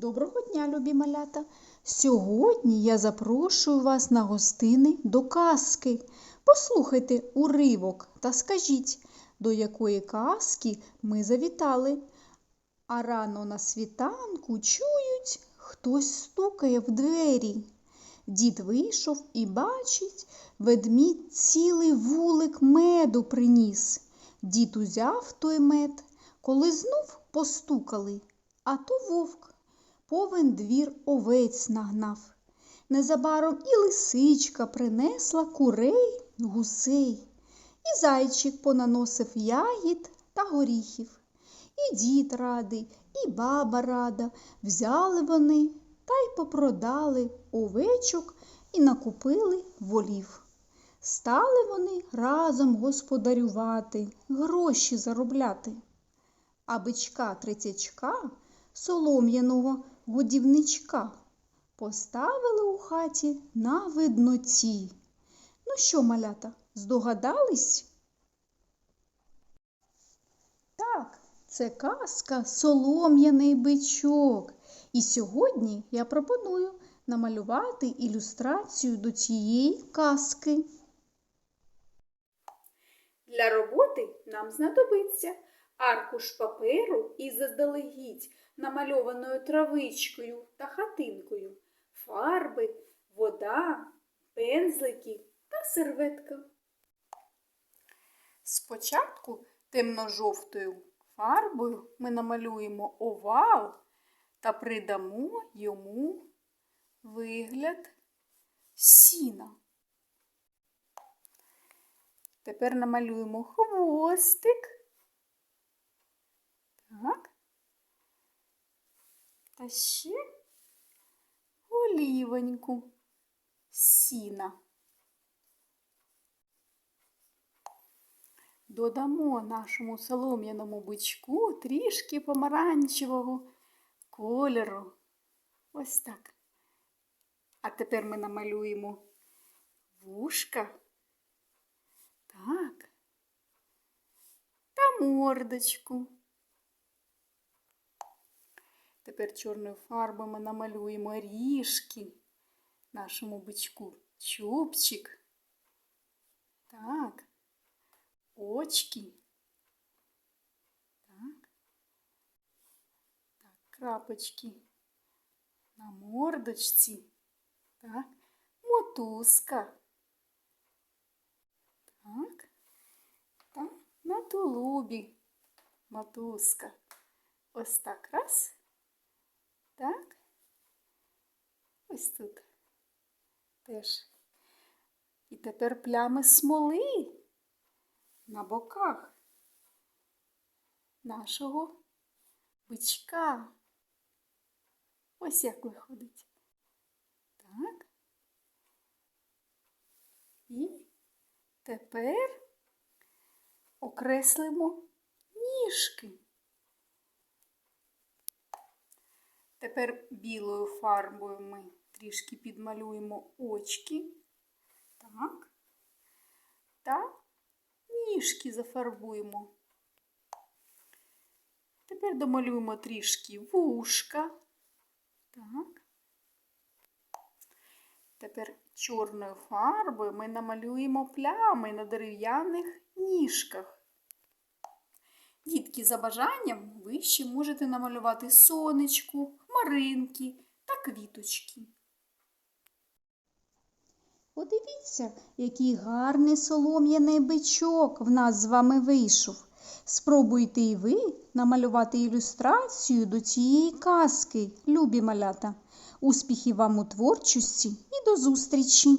Доброго дня, любі малята! Сьогодні я запрошую вас на гостини до казки. Послухайте уривок та скажіть, до якої казки ми завітали. А рано на світанку чують, хтось стукає в двері. Дід вийшов і бачить, ведмідь цілий вулик меду приніс. Дід узяв той мед, коли знов постукали, а то вовк повен двір овець нагнав. Незабаром і лисичка принесла курей, гусей, і зайчик понаносив ягід та горіхів. І дід радий, і баба рада. Взяли вони та й попродали овечок і накупили волів. Стали вони разом господарювати, гроші заробляти. А бичка трицячка, солом'яного годівничка, поставили у хаті на видноті. Ну що, малята, здогадались? Так, це казка Солом'яний бичок. І сьогодні я пропоную намалювати ілюстрацію до цієї казки. Для роботи нам знадобиться аркуш паперу із заздалегідь намальованою травичкою та хатинкою, фарби, вода, пензлики та серветка. Спочатку темно-жовтою фарбою ми намалюємо овал та придамо йому вигляд сіна. Тепер намалюємо хвостик. Так. Ще голівоньку сіна. Додамо нашому солом'яному бичку трішки помаранчевого кольору. Ось так. А тепер ми намалюємо вушка. Так. Та мордочку. Тепер чорною фарбою ми намалюємо ріжки нашому бичку. Чубчик. Так. Очки. Так. Так, крапочки на мордочці. Так. Мотузка. Так. Та на тулубі мотузка. Ось так раз. Так. Ось тут теж. І тепер плями смоли на боках нашого бичка. Ось як виходить. Так. І тепер окреслимо ніжки. Тепер білою фарбою ми трішки підмалюємо очки. Так. Та ніжки зафарбуємо. Тепер домалюємо трішки вушка. Так. Тепер чорною фарбою ми намалюємо плями на дерев'яних ніжках. Дітки, за бажанням ви ще можете намалювати сонечку, хмаринки та квіточки. Подивіться, який гарний солом'яний бичок в нас з вами вийшов. Спробуйте і ви намалювати ілюстрацію до цієї казки, любі малята. Успіхів вам у творчості і до зустрічі!